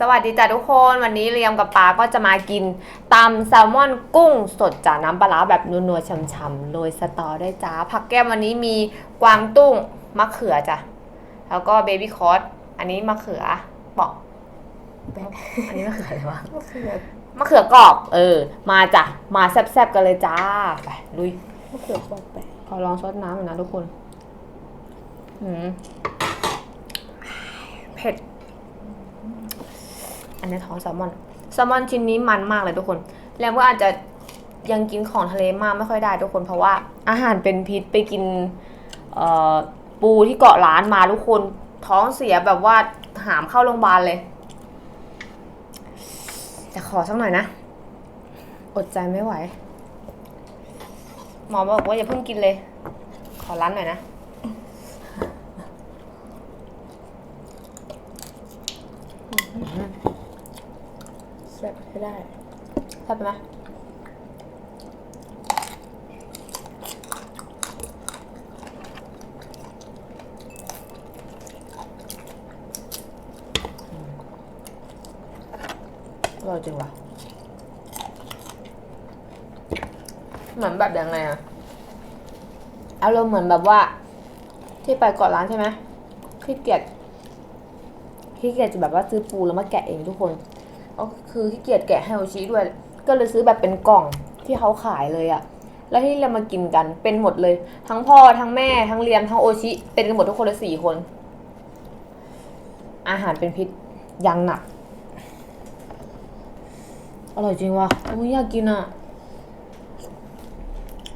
สวัสดีจ้ะทุกคนวันนี้เรียมกับปาก็จะมากินตำแซลมอนกุ้งสดจากน้ำปลาร้าแบบนัวๆช่ำๆโรยสตอได้วยจ้าผักแก้มวันนี้มีกวางตุ้งมะเขือจ้ะแล้วก็เบบี้คอสอันนี้มะเขือเปอกอันนี้มะเขืออะไรวะมะเขือมะเขือกรอบ เออ มาจ้ะมาแซ่บๆกันเลยจ้าไปลุยมะเขือปอกแปะขอลองซดน้ำหน่อยนะทุกคนหืมเผ็ด อันนี้ท้องแซลมอนแซลมอนชิ้นนี้มันมากเลยทุกคน แล้วก็อาจจะยังกินของทะเลมากไม่ค่อยได้ทุกคน เพราะว่าอาหารเป็นพิษไปกินปูที่เกาะร้านมาทุกคนท้องเสียแบบว่าหามเข้าโรงพยาบาลเลยแต่ขอสักหน่อยนะ อดใจไม่ไหว หมอบอกว่าอย่าเพิ่งกินเลย ขอร้านหน่อยนะ แซ่บให้ได้แซ่บไหมอร่อยจริงว่ะเหมือนแบบยังไงอะอารมณ์เหมือนแบบว่า ที่ไปเกาะร้านใช่ไหมขี้เกียจขี้เกียจจะแบบว่าซื้อปูแล้วมาแกะเองทุกคนก็ คือขี้เกียจแกะให้โอชิด้วย ก็เลยซื้อแบบเป็นกล่องที่เขาขายเลยอะแล้วที่เรามากินกันเป็นหมดเลย ทั้งพ่อทั้งแม่ทั้งเลียมทั้งโอชิเป็นกันหมดทุกคนเลยสี่คน อาหารเป็นพิษอยังหนัก อร่อยจริงว่ะอุ้ยอยากกินอะ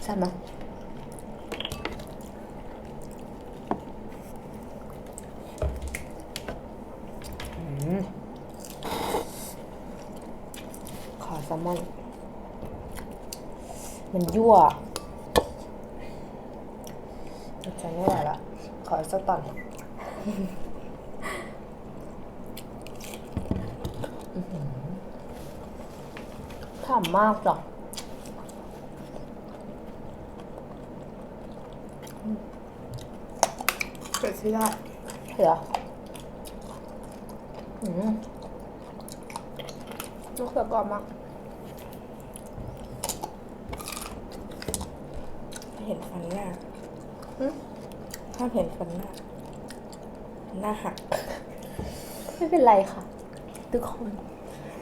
แซ่บไหมอืม ขอแซ ลมอน มันยั่วอดใจไม่ไหวละ ขออีกสักตอนอื้อหือฉ่ำมากจ้ะเผ็ดที่ได้เผื่ออืมมะเขือกรอบมาก เห็นฟันหน้าหึถ้าเห็นฟันหน้า หน้าหัก ไม่เป็นไรค่ะ ทุกคน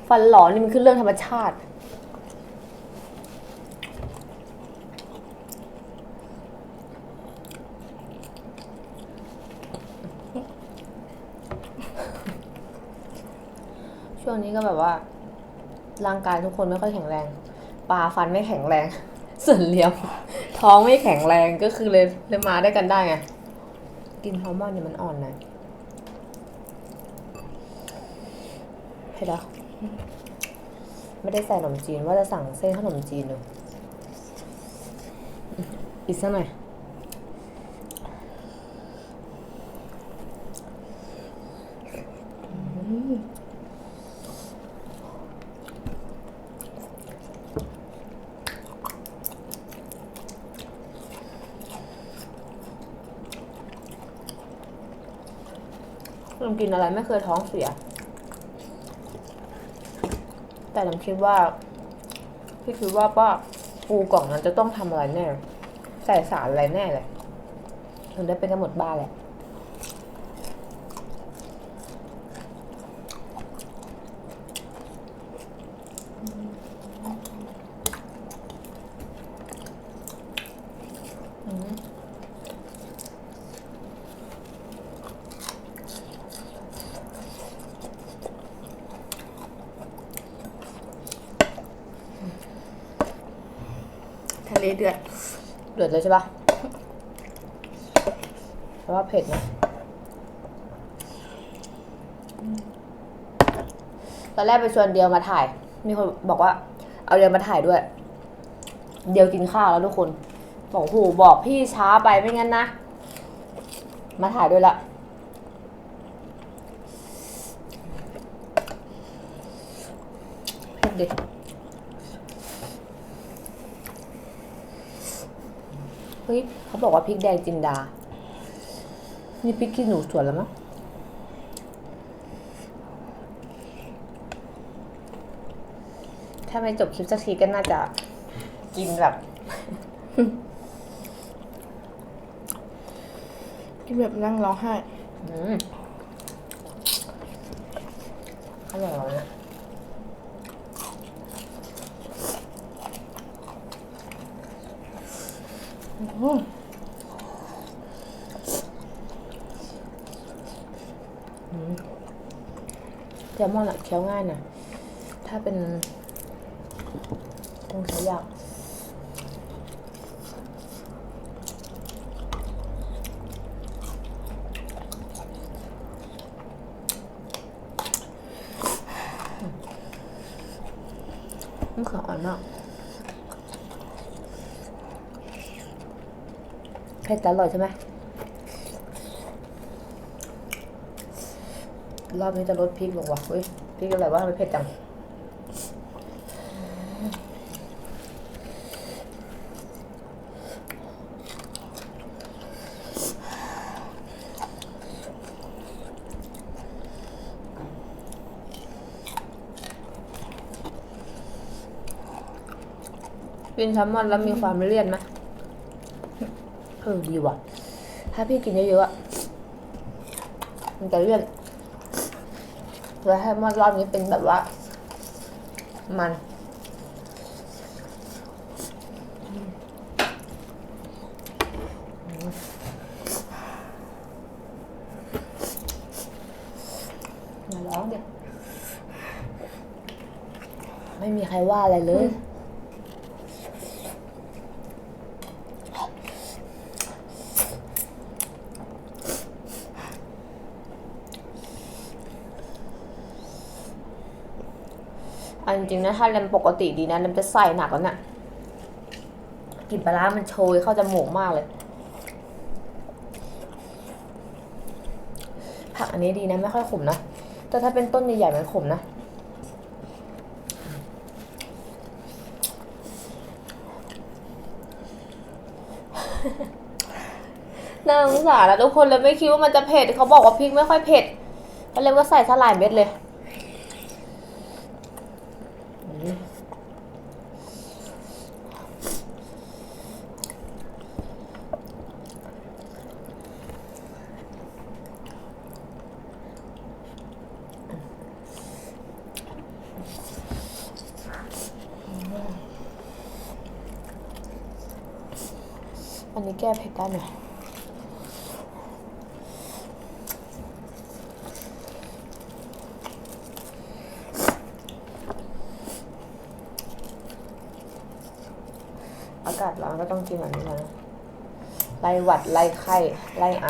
ฟันหลอนี่มันคือเรื่องธรรมชาติ ช่วงนี้ก็แบบว่า ร่างกายทุกคนไม่ค่อยแข็งแรง ปลาฟันไม่แข็งแรง ส่วนเลี้ยม ท้องไม่แข็งแรงก็คือเลยเลยมาได้กันได้ไงกินฮอร์โมนเนี่ยมันอ่อนหน่อยเผ็ดเหรอไม่ได้ใส่ขนมจีนว่าจะสั่งเส้นขนมจีนดูอีกสักหน่อย ลำกินอะไรไม่เคยท้องเสีย แต่ผมคิดว่า พี่คิดว่าป้าปูกล่องนั้นจะต้องทำอะไรแน่ ใส่สารอะไรแน่เลยถึงได้เป็นกันหมดบ้านแหละ ทะเลเดือด เดือดเลยใช่ปะเพราะว่าเผ็ดนะตอนแรกไปชวนเดียวมาถ่าย มีคนบอกว่า เอาเดียวมาถ่ายด้วย เดียวกินข้าวแล้วทุกคน บอกโหบอกพี่ช้าไปไม่งั้นนะ มาถ่ายด้วยละเผ็ดดิ ฮ้ยเขาบอกว่าพริกแดงจินดา นี่พริกขี้หนูสวนแล้วมั้งถ้าไม่จบคลิปสักทีก็น่าจะกินแบบ กินแบบนั่งร้องไห้ อืมอร่อยเลย แซลมอนอะเคี้ยวง่ายน่อยถ้าเป็นต้องใช้ยากมะเขืออ่อนมาก ผ็ดแต่อร่อยใช่ไหมรอบนี้จะลดพริกลงว่ะเฮ้ยพริกอะไรวะทำไมเผ็ดจังกินแซลมอนแล้วมีความเลี่ยนไหม ออดีว่ะ ถ้าพี่กินเยอะๆมันจะเลี่ยนแล้วให้มอนรอบนี้เป็นแบบว่า มันอย่าร้องเดี๋ยวไม่มีใครว่าอะไรเลย อาจริงนะถ้าเลมปกติดีนะเลมจะใส่หนักแล้วเนะ่ะกลิ่นปลาร้ามันโชยเข้าจมูกมากเลย ผักอันนี้ดีนะไม่ค่อยขมนะ แต่ถ้าเป็นต้นใหญ่ๆมันขมนะน่าสงสารแล้วทุกคนเลยไม่คิดว่ามันจะเผ็ดเขาบอกว่าพริกไม่ค่อยเผ็ดก็เลยก็ใส่สลายเม็ดเลย อันนี้แก้เผ็ดได้ไหมอากาศร้อนก็ต้องกินแบบนี้นะไล่หวัดไล่ไข้ไล่ไอ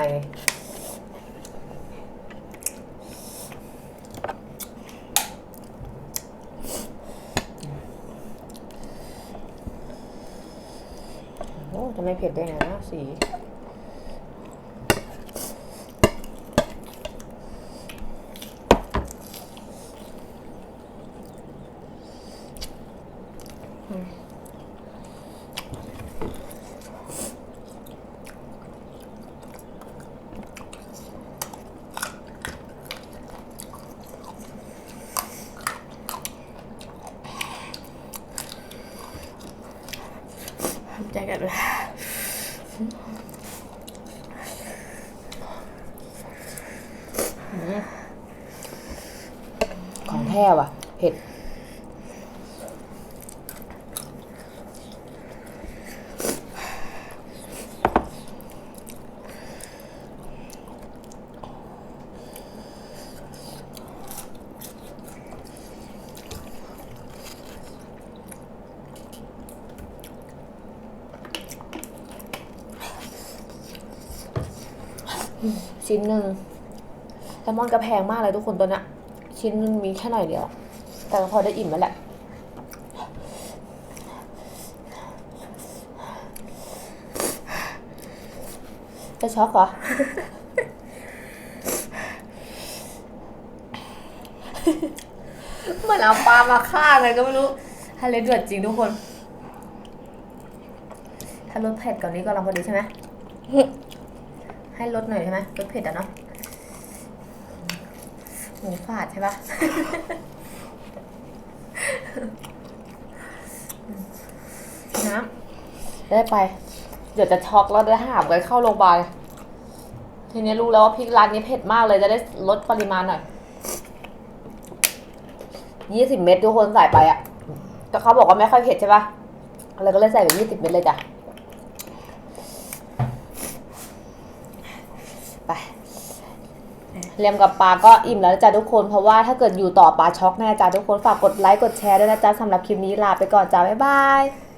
จะไม่เผ็ดได้ไงนะสี ใจกันเลย ของ แท้ว่ะ เผ็ด ชิ้นหนึ่งแซลมอนก็แพงมากเลยทุกคนตัวเนี้ย ชิ้นหนึงมีแค่หน่อยเดียว แต่ก็พอได้อิ่มแล้วแหละจะช็อกเหรอเหมือนเอาปลามาฆ่าเลยก็ไม่รู้ทะเลเดือดจริงทุกคน ถ้ารสเผ็ดกว่านี้ก็ลองพอดีใช่ไหม ให้ลดหน่อยใช่ไหมลดเผ็ดอะเนาะ หมูฝาดใช่ปะน้ำได้ไป เดี๋ยวจะช็อกแล้วได้หามกันเข้าโรงพยาบาลทีนี้รู้แล้วว่าพริกร้านนี้เผ็ดมากเลยจะได้ลดปริมาณหน่อยยี่สิบเม็ดทุกคนใส่ไปอะแต่เขาบอกว่าไม่ค่อยเผ็ดใช่ปะเราก็เลยใส่ไปยี่สิบเม็ดเลยจ้ะ ไป เลียมกับปลาก็อิ่มแล้วจ้ะทุกคน เพราะว่าถ้าเกิดอยู่ต่อปลาช็อกแน่จ้ะทุกคน ฝากกดไลค์กดแชร์ด้วยนะจ๊ะสำหรับคลิปนี้ลาไปก่อนจ้ะบ๊ายบาย